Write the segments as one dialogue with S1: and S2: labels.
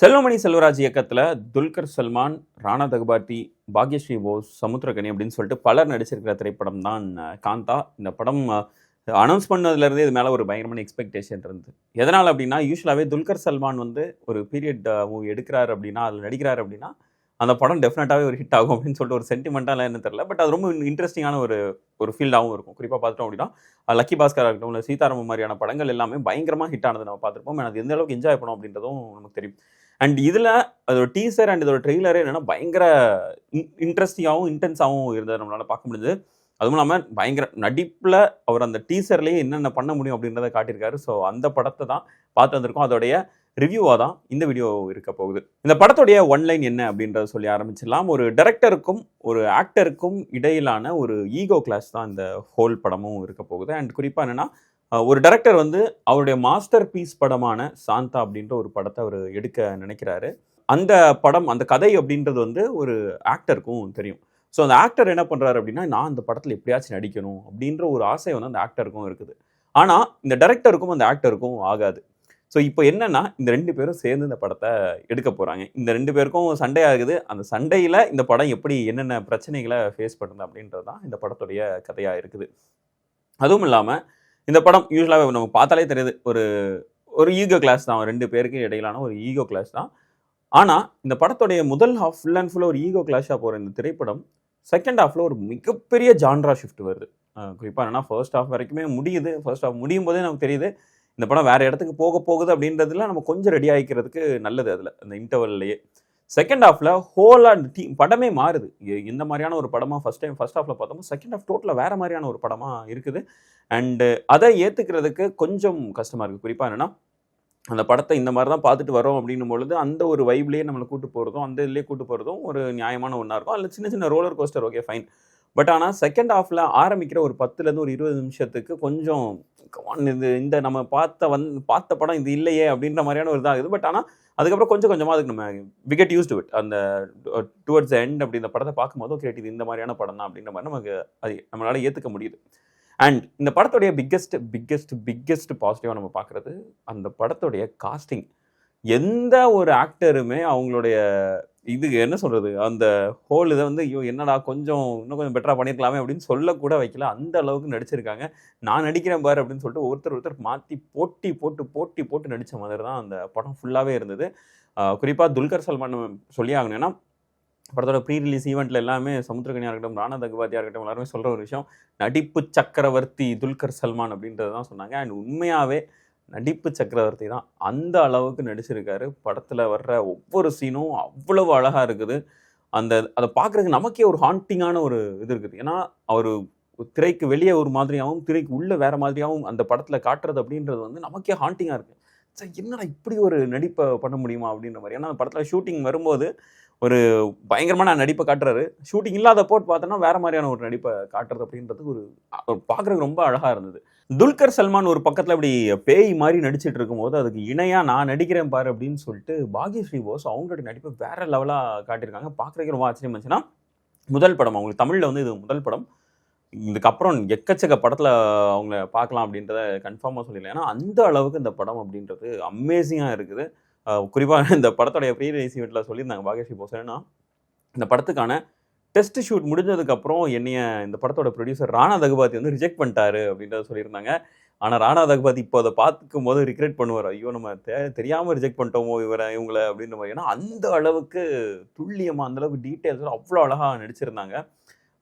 S1: செல்வமணி செல்வராஜ் இயக்கத்தில் துல்கர் சல்மான் ராணா தகுபாட்டி பாக்யஸ்ரீ போஸ் சமுத்திரகனி அப்படின்னு சொல்லிட்டு பலர் நடிச்சிருக்கிற திரைப்படம் தான் காந்தா. இந்த படம் அனௌன்ஸ் பண்ணதுலேருந்தே இது மேலே ஒரு பயங்கரமான எக்ஸ்பெக்டேஷன் இருந்தது. எதனால் அப்படின்னா யூஸ்வலாகவே துல்கர் சல்மான் வந்து ஒரு பீரியட் மூவி எடுக்கிறார் அப்படின்னா அதில் நடிக்கிறார் அப்படின்னா அந்த படம் டெஃபினட்டாகவே ஒரு ஹிட் ஆகும் அப்படின்னு சொல்லிட்டு ஒரு சென்டிமெண்ட்டாக என்ன தெரியல. பட் அது ரொம்ப இன்ட்ரெஸ்டிங்கான ஒரு ஒரு ஃபீல்டாகவும் இருக்கும். குறிப்பாக பார்த்துட்டோம் அப்படின்னா லக்கி பாஸ்கராக இருக்கட்டும் இல்லை சீதாராமன் மாதிரியான படங்கள் எல்லாமே பயங்கரமாக ஹிட் ஆனது நம்ம பார்த்துருப்போம். அது எந்த அளவுக்கு என்ஜாய் பண்ணோம் அப்படின்றதும் நமக்கு தெரியும். அண்ட் இதில் அதோட டீசர் அண்ட் இதோட ட்ரெய்லரே என்னென்னா பயங்கர இன்ட்ரெஸ்டிங்காகவும் இன்டென்ஸாகவும் இருந்தது நம்மளால் பார்க்க முடிஞ்சது. அதுவும் இல்லாமல் பயங்கர நடிப்பில் அவர் அந்த டீசர்லேயே என்னென்ன பண்ண முடியும் அப்படின்றத காட்டியிருக்காரு. ஸோ அந்த படத்தை தான் பார்த்து வந்திருக்கோம். அதோடைய ரிவ்யூவாக தான் இந்த வீடியோ இருக்க போகுது. இந்த படத்துடைய ஒன்லைன் என்ன அப்படின்றத சொல்லி ஆரம்பிச்சிடலாம். ஒரு டைரக்டருக்கும் ஒரு ஆக்டருக்கும் இடையிலான ஒரு ஈகோ கிளாஸ் தான் இந்த ஹோல் படமும் இருக்க போகுது. அண்ட் குறிப்பாக என்னென்னா ஒரு டைரக்டர் வந்து அவருடைய மாஸ்டர் பீஸ் படமான சாந்தா அப்படின்ற ஒரு படத்தை அவர் எடுக்க நினைக்கிறாரு. அந்த படம் அந்த கதை அப்படின்றது வந்து ஒரு ஆக்டருக்கும் தெரியும். ஸோ அந்த ஆக்டர் என்ன பண்ணுறாரு அப்படின்னா நான் அந்த படத்தில் எப்படியாச்சும் நடிக்கணும் அப்படின்ற ஒரு ஆசை வந்து அந்த ஆக்டருக்கும் இருக்குது. ஆனால் இந்த டைரக்டருக்கும் அந்த ஆக்டருக்கும் ஆகாது. ஸோ இப்போ என்னன்னா இந்த ரெண்டு பேரும் சேர்ந்து இந்த படத்தை எடுக்க போகிறாங்க இந்த ரெண்டு பேருக்கும் சண்டை ஆகுது. அந்த சண்டையில் இந்த படம் எப்படி என்னென்ன பிரச்சனைகளை ஃபேஸ் பண்ணுது அப்படின்றது தான் இந்த படத்துடைய கதையாக இருக்குது. அதுவும் இல்லாமல் இந்த படம் யூஸ்வலாகவே நம்ம பார்த்தாலே தெரியுது. ஒரு ஒரு ஈகோ கிளாஸ் தான். ரெண்டு பேருக்கு இடையிலான ஒரு ஈகோ கிளாஸ் தான். ஆனால் இந்த படத்துடைய முதல் ஹாஃப் ஃபுல் அண்ட் ஃபுல்லாக ஒரு ஈகோ கிளாஷாக போகிற இந்த திரைப்படம் செகண்ட் ஹாஃபில் ஒரு மிகப்பெரிய ஜான்ரா ஷிஃப்ட் வருது. குறிப்பாக என்னன்னா ஃபர்ஸ்ட் ஹாஃப் வரைக்குமே முடியுது. ஃபர்ஸ்ட் ஹாஃப் முடியும் போதே நமக்கு தெரியுது இந்த படம் வேறு இடத்துக்கு போக போகுது அப்படின்றதுல நம்ம கொஞ்சம் ரெடி ஆகிக்கிறதுக்கு நல்லது அதில் அந்த இன்டர்வல்லையே செகண்ட் ஹாஃபில் ஹோலாக டீம் படமே மாறுது. இந்த மாதிரியான ஒரு படமாக ஃபஸ்ட் டைம் ஃபர்ஸ்ட் ஹாஃபில் பார்த்தோமோ செகண்ட் ஹாஃப் டோட்டலாக வேறு மாதிரியான ஒரு படமாக இருக்குது. அண்டு அதை ஏற்றுக்கிறதுக்கு கொஞ்சம் கஷ்டமாக இருக்குது குறிப்பாக என்னென்னா அந்த படத்தை இந்த மாதிரி தான் பார்த்துட்டு வரோம் அப்படின்னும் பொழுது அந்த ஒரு வைப்லேயே நம்மளை கூட்டு போகிறதும் அந்த இதுலேயே கூட்டு போகிறதும் ஒரு நியாயமான ஒன்றா இருக்கும். அதில் சின்ன சின்ன roller coaster okay fine but ஆனால் செகண்ட் ஹாஃபில் ஆரம்பிக்கிற ஒரு பத்துலேருந்து ஒரு இருபது நிமிஷத்துக்கு கொஞ்சம் இது இந்த நம்ம பார்த்த வந் பார்த்த படம் இது இல்லையே அப்படின்ற மாதிரியான ஒரு இதாகுது. பட் ஆனால் அதுக்கப்புறம் கொஞ்சம் கொஞ்சமாக அதுக்கு நம்ம we get use to it அந்த டுவர்ட்ஸ் எண்ட் அப்படி இந்த படத்தை பார்க்கும்போது ஓகே இது இந்த மாதிரியான படம் தான் அப்படின்ற மாதிரி நமக்கு அது நம்மளால் ஏற்றுக்க முடியுது. அண்ட் இந்த படத்துடைய பிக்கெஸ்ட் பிக்கெஸ்ட் பிக்கெஸ்ட் பாசிட்டிவாக நம்ம பார்க்குறது அந்த படத்துடைய காஸ்டிங் எந்த ஒரு ஆக்டருமே அவங்களுடைய இது என்ன சொல்றது? அந்த ஹோல் இதை வந்து ஐயோ என்னடா கொஞ்சம் இன்னும் கொஞ்சம் பெட்டராக பண்ணியிருக்கலாமே அப்படின்னு சொல்லக்கூட வைக்கல. அந்த அளவுக்கு நடிச்சிருக்காங்க. நான் நடிக்கிறேன் பாரு அப்படின்னு சொல்லிட்டு ஒருத்தர் ஒருத்தர் மாற்றி போட்டி போட்டு போட்டி போட்டு நடித்த மாதிரி தான் அந்த படம் ஃபுல்லாகவே இருந்தது. குறிப்பாக துல்கர் சல்மான் சொல்லி ஆகணும். படத்தோட ப்ரீ ரிலீஸ் ஈவெண்ட்ல எல்லாமே சமுத்திரகனியாக இருக்கட்டும் ராணா தகுபாத்தியாக இருக்கட்டும் எல்லாருமே சொல்கிற ஒரு விஷயம் நடிப்பு சக்கரவர்த்தி துல்கர் சல்மான் அப்படின்றது தான் சொன்னாங்க. அண்ட் உண்மையாகவே நடிப்பு சக்கரவர்த்தி தான் அந்த அளவுக்கு நடிச்சிருக்காரு. படத்தில் வர்ற ஒவ்வொரு சீனும் அவ்வளவு அழகாக இருக்குது. அந்த அதை பார்க்குறதுக்கு நமக்கே ஒரு ஹாண்டிங்கான ஒரு இது இருக்குது. ஏன்னா அவர் திரைக்கு வெளியே ஒரு மாதிரியாகவும் திரைக்கு உள்ளே வேறு மாதிரியாகவும் அந்த படத்தில் காட்டுறது அப்படின்றது வந்து நமக்கே ஹாண்டிங்காக இருக்குது சார் என்னடா இப்படி ஒரு நடிப்பை பண்ண முடியுமா அப்படின்ற மாதிரி. ஏன்னா அந்த படத்தில் ஷூட்டிங் வரும்போது ஒரு பயங்கரமான நடிப்பை காட்டுறாரு. ஷூட்டிங் இல்லாத போட்டு பார்த்தோன்னா வேற மாதிரியான ஒரு நடிப்பை காட்டுறது அப்படின்றது ஒரு பார்க்குறதுக்கு ரொம்ப அழகாக இருந்தது. துல்கர் சல்மான் ஒரு பக்கத்தில் அப்படி பேய் மாதிரி நடிச்சிட்டு இருக்கும்போது அதுக்கு இணையாக நான் நடிக்கிறேன் பாரு அப்படின்னு சொல்லிட்டு பாக்யஸ்ரீ போஸ் அவங்களோட நடிப்பை வேற லெவலாக காட்டியிருக்காங்க. பார்க்குறதுக்கு ரொம்ப ஆச்சரியம் இருந்துச்சுன்னா முதல் படம் அவங்களுக்கு தமிழில் வந்து இது முதல் படம். இதுக்கப்புறம் எக்கச்சக்க படத்தில் அவங்கள பார்க்கலாம் அப்படின்றத கன்ஃபார்மாக சொல்லிடலாம். ஏன்னா அந்த அளவுக்கு இந்த படம் அப்படின்றது அமேசிங்காக இருக்குது. குறிப்பாக இந்த படத்தோடைய ப்ரீ ரிலீஸ் ஈவெண்ட்டில் சொல்லியிருந்தாங்க பாகேஷி போஸ் என்னன்னா இந்த படத்துக்கான டெஸ்ட் ஷூட் முடிஞ்சதுக்கப்புறம் என்னைய இந்த படத்தோட ப்ரொடியூசர் ராணா தகுபாதி வந்து ரிஜெக்ட் பண்ணிட்டாரு அப்படின்றத சொல்லியிருந்தாங்க. ஆனால் ராணா தகுபாதி இப்போ அதை பார்த்துக்கும் போது ரிக்ரெட் பண்ணுவார். ஐயோ நம்ம தெ தெரியாமல் ரிஜெக்ட் பண்ணிட்டோமோ இவரை இவங்களை அப்படின்ற மாதிரி. ஏன்னா அந்த அளவுக்கு துல்லியமாக அந்த அளவுக்கு டீட்டெயில்ஸ் அவ்வளோ அழகாக நடிச்சிருந்தாங்க.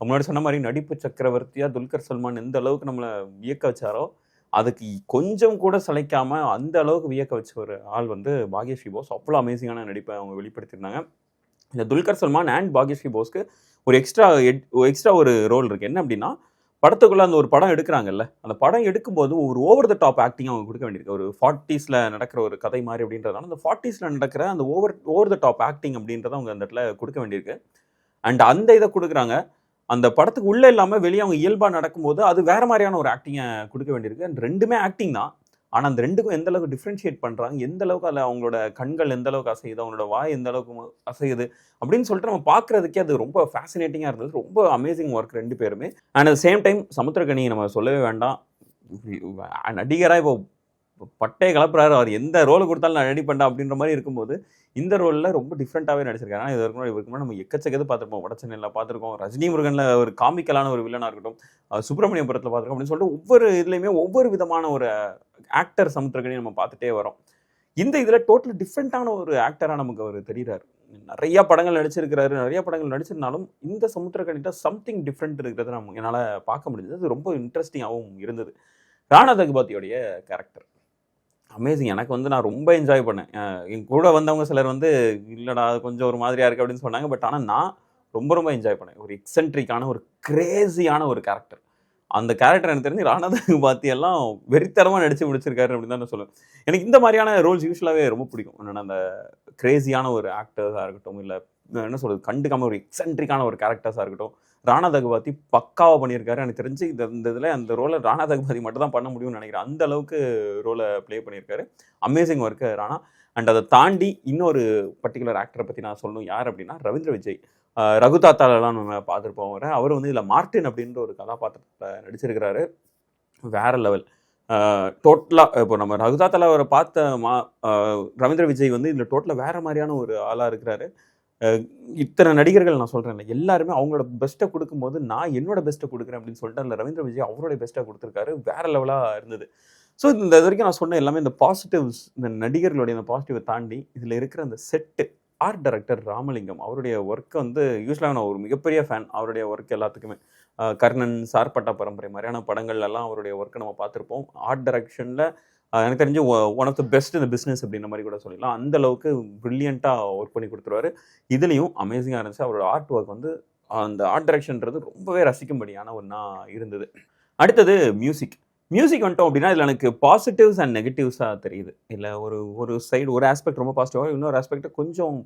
S1: முன்னாடி சொன்ன மாதிரி நடிப்பு சக்கரவர்த்தியாக துல்கர் சல்மான் எந்த அளவுக்கு நம்மளை வியக்க வச்சாரோ அதுக்கு கொஞ்சம் கூட சிலைக்காமல் அந்த அளவுக்கு வியக்க வச்ச ஒரு ஆள் வந்து பாக்யஸ்ரீ போஸ் அவ்வளோ அமேசிங்கான நடிப்பை அவங்க வெளிப்படுத்தியிருந்தாங்க. இந்த துல்கர் சல்மான் அண்ட் பாக்யஸ்ரீ போஸ்க்கு ஒரு எக்ஸ்ட்ரா எட் எக்ஸ்ட்ரா ஒரு ரோல் இருக்குது என்ன அப்படின்னா படத்துக்குள்ளே அந்த ஒரு படம் எடுக்கிறாங்கல்ல அந்த படம் எடுக்கும்போது ஒரு ஓவர் த டாப் ஆக்டிங் அவங்க கொடுக்க வேண்டியிருக்கு. ஒரு ஃபார்ட்டிஸில் நடக்கிற ஒரு கதை மாதிரி அப்படின்றதுனால அந்த ஃபார்ட்டிஸில் நடக்கிற அந்த over over the top acting அப்படின்றத அவங்க அந்த இடத்துல கொடுக்க வேண்டியிருக்கு. அண்ட் அந்த இதை கொடுக்குறாங்க. அந்த படத்துக்கு உள்ளே இல்லாமல் வெளியே அவங்க இயல்பாக நடக்கும்போது அது வேறு மாதிரியான ஒரு ஆக்டிங்கை கொடுக்க வேண்டியிருக்கு. அண்ட் ரெண்டுமே ஆக்டிங் தான். ஆனால் அந்த ரெண்டுக்கும் எந்த அளவுக்கு டிஃப்ரென்ஷியேட் பண்ணுறாங்க எந்த அளவுக்கு அதில் அவங்களோட கண்கள் எந்த அளவுக்கு அசையுது அவங்களோட வாய் எந்த அளவுக்கு அசையுது அப்படின்னு சொல்லிட்டு நம்ம பார்க்குறதுக்கே அது ரொம்ப ஃபேசினேட்டிங்காக இருந்தது. ரொம்ப அமேசிங் ஒர்க் ரெண்டு பேருமே. And at same time Samuthirakani நம்ம சொல்லவே வேண்டாம். நடிகராக இப்போ பட்டையை கலப்புறாரு அவர். எந்த ரோல் கொடுத்தாலும் நான் ரெடி பண்ணேன் அப்படின்ற மாதிரி இருக்கும்போது இந்த ரோலில் ரொம்ப டிஃப்ரெண்ட்டாகவே நடிச்சிருக்காரு. ஆனால் இது வரைக்கும் இவருக்கு முன்னாடி நம்ம எக்கச்சக்கது பார்த்துருப்போம்? வடச்சென்னையில் பார்த்துருக்கோம். ரஜினி முருகனில் ஒரு காமிக்கலான ஒரு வில்லனாக இருக்கட்டும். அஹ் சுப்பிரமணியபுரத்தில் பார்த்துருக்கோம் அப்படின்னு சொல்லிட்டு ஒவ்வொரு இதுலேயுமே ஒவ்வொரு விதமான ஒரு ஆக்டர் சமுத்திரகனையும் நம்ம பார்த்துட்டே வரோம். இந்த இதில் டோட்டல் டிஃப்ரெண்ட்டான ஒரு ஆக்டராக நமக்கு அவர் தெரிகிறார் நிறைய படங்கள் நடிச்சிருக்கிறாரு. நிறைய படங்கள் நடிச்சிருந்தாலும் இந்த சமுத்திரக்கணிட்ட சம்திங் டிஃப்ரெண்ட் இருக்கிறத நம்ம என்னால் பார்க்க முடிஞ்சது. அது ரொம்ப இன்ட்ரெஸ்டிங்காகவும் இருந்தது. ராணா தகுபாத்தியோடைய கேரக்டர் அமேசிங் எனக்கு வந்து நான் ரொம்ப என்ஜாய் பண்ணேன். என் கூட வந்தவங்க சிலர் வந்து இல்லைடா அது கொஞ்சம் ஒரு மாதிரியாக இருக்குது அப்படின்னு சொன்னாங்க. பட் ஆனால் நான் ரொம்ப ரொம்ப என்ஜாய் பண்ணேன். ஒரு எக்ஸென்ட்ரிக்கான ஒரு கிரேசியான ஒரு கேரக்டர் அந்த கேரக்டர் எனக்கு தெரிஞ்சு ராணா தகுபாத்தி எல்லாம் வெறித்தரமாக நடித்து முடிச்சிருக்காரு அப்படின்னு தான் நான் சொல்லுவேன். எனக்கு இந்த மாதிரியான ரோல்ஸ் யூஸ்வலாகவே ரொம்ப பிடிக்கும். என்னென்னா அந்த கிரேசியான ஒரு ஆக்டர்ஸாக இருக்கட்டும் இல்லை என்ன சொல்கிறது கண்டுக்காம ஒரு எக்ஸென்ட்ரிக்கான ஒரு கேரக்டர்ஸாக இருக்கட்டும். ராணா தகுபாத்தி பக்காவாக பண்ணியிருக்காரு. எனக்கு தெரிஞ்சு இந்த இந்த இதில் அந்த ரோலை ராணா தகுபாதி மட்டும் தான் பண்ண முடியும்னு நினைக்கிறேன். அந்த அளவுக்கு ரோலை ப்ளே பண்ணியிருக்காரு. Amazing work Rana. அண்ட் அதை தாண்டி இன்னொரு பர்டிகுலர் ஆக்டரை பற்றி நான் சொல்லணும். யார் அப்படின்னா ரவீந்திர விஜய். ரகு தாத்தாலெலாம் நம்ம பார்த்துருப்போம் வர அவர் வந்து இதில் மார்டின் அப்படின்ற ஒரு கதாபாத்திரத்தில் நடிச்சிருக்கிறாரு. வேற லெவல் டோட்டலாக இப்போ நம்ம ரகுதாத்தால அவரை பார்த்த மா ரவீந்திர விஜய் வந்து இதில் டோட்டலாக வேறு மாதிரியான ஒரு ஆளாக இருக்கிறாரு. இத்தனை நடிகர்கள் நான் சொல்கிறேன் எல்லாருமே அவங்களோட பெஸ்ட்டை கொடுக்கும்போது நான் என்னோட பெஸ்ட்டை கொடுக்குறேன் அப்படின்னு சொல்லிட்டு அதில் ரவீந்திர விஜய் அவருடைய பெஸ்ட்டாக கொடுத்துருக்காரு. வேற லெவலாக இருந்தது. ஸோ இந்த இது வரைக்கும் நான் சொன்ன எல்லாமே இந்த பாசிட்டிவ்ஸ் இந்த நடிகர்களுடைய இந்த பாசிட்டிவை தாண்டி இதில் இருக்கிற அந்த செட்டு ஆர்ட் டைரக்டர் ராமலிங்கம் அவருடைய ஒர்க்கை வந்து யூஸ்வலாக நான் ஒரு மிகப்பெரிய ஃபேன் அவருடைய ஒர்க் எல்லாத்துக்குமே. கர்ணன் சார்பட்டா பரம்பரை மாதிரியான படங்கள் எல்லாம் அவருடைய ஒர்க்கை நம்ம பார்த்துருப்போம். ஆர்ட் டைரக்ஷனில் எனக்கு தெரிஞ்சு ஒன் ஆஃப் த பெஸ்ட் இந்த பிஸ்னஸ் அப்படின்ற மாதிரி கூட சொல்லலாம். அந்த அளவுக்கு ப்ரில்லியண்ட்டாக ஒர்க் பண்ணி கொடுத்துருவாரு. இதுலேயும் அமேசிங்காக இருந்துச்சு. அவரோட ஆர்ட் ஒர்க் வந்து அந்த ஆர்ட் டைரக்ஷன்றது ரொம்பவே ரசிக்கும்படியான ஒன்றா இருந்தது. அடுத்தது மியூசிக் மியூசிக் வந்துட்டோம் அப்படின்னா இதில் எனக்கு பாசிட்டிவ்ஸ் அண்ட் நெகட்டிவ்ஸாக தெரியுது. இல்லை ஒரு ஒரு சைடு ஒரு ஆஸ்பெக்ட் ரொம்ப பாசிட்டிவாகவும் இன்னொரு ஆஸ்பெக்ட் கொஞ்சம்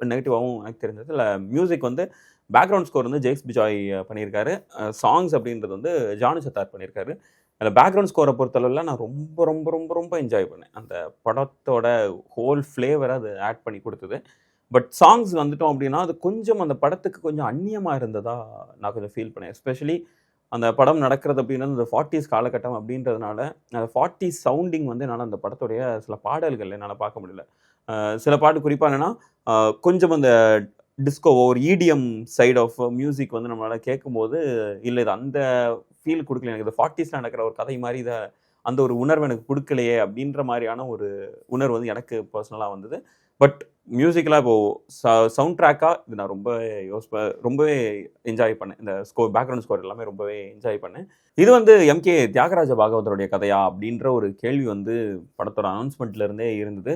S1: நெகட்டிவாகவும் எனக்கு தெரிஞ்சது. இல்லை மியூசிக் வந்து பேக்ரவுண்ட் ஸ்கோர் வந்து ஜெய்ஸ் பிஜாய் பண்ணியிருக்காரு. சாங்ஸ் அப்படின்றது வந்து ஜானு சத்தார் பண்ணியிருக்காரு. அந்த பேக்ரவுண்ட் ஸ்கோரை பொறுத்தளவில் நான் ரொம்ப ரொம்ப ரொம்ப ரொம்ப என்ஜாய் பண்ணேன். அந்த படத்தோட ஹோல் ஃப்ளேவரை அது ஆட் பண்ணி கொடுத்தது. பட் சாங்ஸ் வந்துட்டோம் அப்படின்னா அது கொஞ்சம் அந்த படத்துக்கு கொஞ்சம் அந்நியமாக இருந்ததா நான் கொஞ்சம் ஃபீல் பண்ணேன். எஸ்பெஷலி அந்த படம் நடக்கிறது அப்படின்னா அந்த ஃபார்ட்டிஸ் காலகட்டம் அப்படின்றதுனால அந்த ஃபார்ட்டிஸ் சவுண்டிங் வந்து என்னால் அந்த படத்துடைய சில பாடல்கள் என்னால் பார்க்க முடியல. சில பாட்டு குறிப்பாக என்னென்னா கொஞ்சம் அந்த டிஸ்கோவோ ஒரு இடிஎம் சைட் ஆஃப் மியூசிக் வந்து நம்மளால் கேட்கும்போது இல்லை இது அந்த ஃபீல் கொடுக்கல எனக்கு இது ஃபார்ட்டிஸில் நடக்கிற ஒரு கதை மாதிரி இதை அந்த ஒரு உணர்வு எனக்கு கொடுக்கலையே அப்படின்ற மாதிரியான ஒரு உணர்வு வந்து எனக்கு பர்சனலாக வந்தது. பட் மியூசிக்கலாக இப்போது சவுண்ட் ட்ராக்காக இது நான் ரொம்ப யோஸ் ரொம்பவே என்ஜாய் பண்ணேன். இந்த ஸ்கோர் பேக்ரவுண்ட் ஸ்கோர் எல்லாமே ரொம்பவே என்ஜாய் பண்ணேன். இது வந்து எம்கே தியாகராஜ பாகவதருடைய கதையா அப்படின்ற ஒரு கேள்வி வந்து படத்தோட அனௌன்ஸ்மெண்ட்லேருந்தே இருந்தது.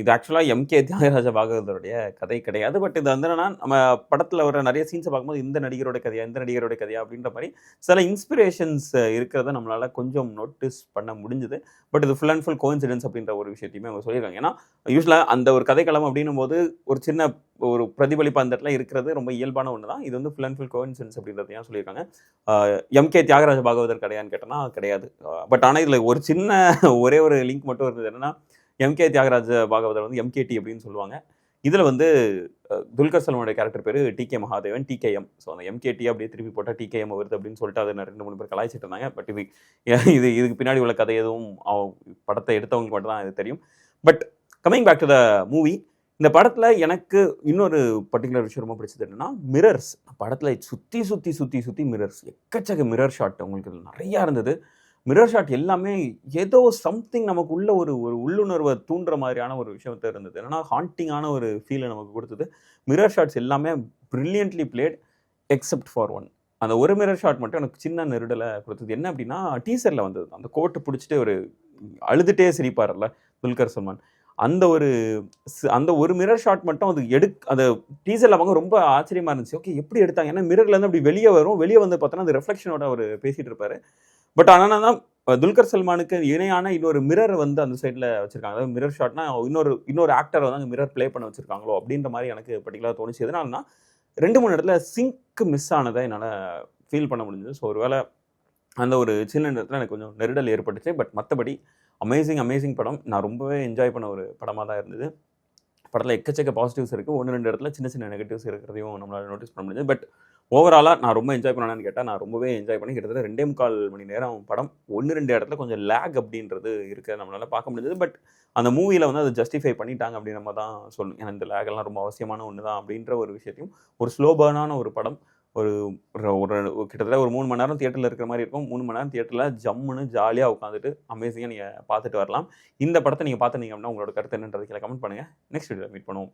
S1: இது ஆக்சுவலாக எம்கே தியாகராஜ பாகவதருடைய கதை கிடையாது. பட் இது வந்து என்னன்னா நம்ம படத்தில் வர நிறைய சீன்ஸை பார்க்கும்போது இந்த நடிகரோட கதையா இந்த நடிகரோட கதையா அப்படின்ற மாதிரி சில இன்ஸ்பிரேஷன்ஸ் இருக்கிறத நம்மளால் கொஞ்சம் நோட்டீஸ் பண்ண முடிஞ்சுது. பட் இது ஃபுல் அண்ட் ஃபுல் கோயின்சிடன்ஸ் அப்படின்ற ஒரு விஷயத்தையுமே அவங்க சொல்லியிருக்காங்க. ஏன்னா யூஸ்வலாக அந்த ஒரு கதைக்களம் அப்படின்னும் போது ஒரு சின்ன ஒரு பிரதிபலிப்பு அந்த இடத்துல இருக்கிறது ரொம்ப இயல்பான ஒன்று தான் இது வந்து ஃபுல் அண்ட் ஃபுல் கோயின்சிடன்ஸ் அப்படின்றதையும் சொல்லியிருக்காங்க. எம்கே தியாகராஜ பாகவதர் கிடையான்னு கேட்டோன்னா கிடையாது. பட் ஆனால் இதில் ஒரு சின்ன ஒரே ஒரு லிங்க் மட்டும் இருந்தது என்னன்னா எம்கே தியாகராஜ பாகவதர் வந்து எம்கேடி அப்படின்னு சொல்லுவாங்க. இதில் வந்து துல்கர் சல்மானுடைய கேரக்டர் பேர் T K Mahadevan TKM so அந்த எம்கேடி அப்படியே திருப்பி போட்டால் டிகேஎம் வருது அப்படின்னு சொல்லிட்டு அதை ரெண்டு மூணு பேர் கலாய்ச்சிட்டு இருந்தாங்க. பட் இது இது இதுக்கு பின்னாடி உள்ள கதை எதுவும் படத்தை எடுத்தவங்களுக்கு மட்டும் தான் இது தெரியும். But coming back to the movie இந்த படத்தில் எனக்கு இன்னொரு பர்டிகுலர் விஷயம் ரொம்ப பிடிச்சது என்னென்னா மிரர்ஸ் படத்தில் சுற்றி சுற்றி சுற்றி சுற்றி மிரர்ஸ் எக்கச்சக்க மிரர் ஷாட் உங்களுக்கு நிறையா இருந்தது. மிரர் ஷாட் எல்லாமே ஏதோ சம்திங் நமக்கு உள்ள ஒரு ஒரு உள்ளுணர்வை தூண்டுற மாதிரியான ஒரு விஷயத்த இருந்தது. என்னன்னா ஹாண்டிங்கான ஒரு ஃபீலை நமக்கு கொடுத்தது. மிரர் ஷாட்ஸ் எல்லாமே brilliantly played except for one அந்த ஒரு மிரர் ஷாட் மட்டும் எனக்கு சின்ன நெருடலை கொடுத்தது. என்ன அப்படின்னா டீசரில் வந்தது. அந்த கோட்டை பிடிச்சிட்டு ஒரு அழுதுட்டே சிரிப்பார்ல துல்கர் சல்மான். அந்த ஒரு அந்த ஒரு மிரர் ஷாட் மட்டும் அது எடுக் அந்த டீசரில் அவங்க ரொம்ப ஆச்சரியமா இருந்துச்சு. ஓகே எப்படி எடுத்தாங்க? ஏன்னா மிரர்லேருந்து அப்படி வெளியே வரும். வெளியே வந்து பார்த்தோன்னா அந்த ரெஃப்ளெக்ஷனோட அவர் பேசிகிட்டு இருப்பார். பட் ஆனால் தான் துல்கர் சல்மானுக்கு இணையான இன்னொரு மிரர் வந்து அந்த சைடில் வச்சிருக்காங்க. அதாவது மிரர் ஷாட்னா இன்னொரு இன்னொரு ஆக்டர் வந்து அங்கே மிரர் ப்ளே பண்ண வச்சிருக்காங்களோ அப்படின்ற மாதிரி எனக்கு பர்டிகுலராக தோணுச்சு. எதனால்னா ரெண்டு மூணு இடத்துல சிங்க் மிஸ் ஆனதை என்னால் ஃபீல் பண்ண முடிஞ்சது. ஸோ ஒருவேளை அந்த ஒரு சின்ன இடத்துல எனக்கு கொஞ்சம் நெருடல் ஏற்பட்டுச்சு. பட் மற்றபடி அமேசிங் அமேசிங் படம். நான் ரொம்பவே என்ஜாய் பண்ண ஒரு படமாக தான் இருந்தது. படத்தில் எக்கச்சக்க பாசிட்டிவ்ஸ் இருக்குது ஒன்று ரெண்டு இடத்துல சின்ன சின்ன நெகட்டிவ்ஸ் இருக்கிறதையும் நம்மளால் நோட்டீஸ் பண்ண முடியுது பட் ஓவராலாக நான் ரொம்ப என்ஜாய் பண்ணான்னு கேட்டால் நான் ரொம்பவே என்ஜாய் பண்ணி கிட்டத்தட்ட ரெண்டே முக்கால் மணி நேரம் படம். ஒன்று ரெண்டு இடத்துல கொஞ்சம் லேக் அப்படின்றது இருக்குது நம்மளால் பார்க்க முடிஞ்சது. பட் அந்த மூவியில் வந்து அதை ஜஸ்டிஃபை பண்ணிட்டாங்க அப்படின்னு நம்ம தான் சொல்லணும். ஏன்னா இந்த lag எல்லாம் ரொம்ப அவசியமான ஒன்று தான் அப்படின்ற ஒரு விஷயத்தையும் ஒரு ஸ்லோ பர்னான ஒரு படம். ஒரு- ஒரு கிட்டத்தட்ட ஒரு மூணு மணி நேரம் தியேட்டரில் இருக்கிற மாதிரி இருக்கும். மூணு மணி நேரம் தியேட்டரில் ஜம்முன்னு ஜாலியாக உட்காந்துட்டு அமேசிங்காக நீங்கள் பார்த்துட்டு வரலாம். இந்த படத்தை நீங்கள் பார்த்துனீங்க அப்படின்னா உங்களோட கருத்து என்னன்றது கீழே கமெண்ட் பண்ணுங்கள் நெக்ஸ்ட் வீடியோவில் மீட் பண்ணுவோம்.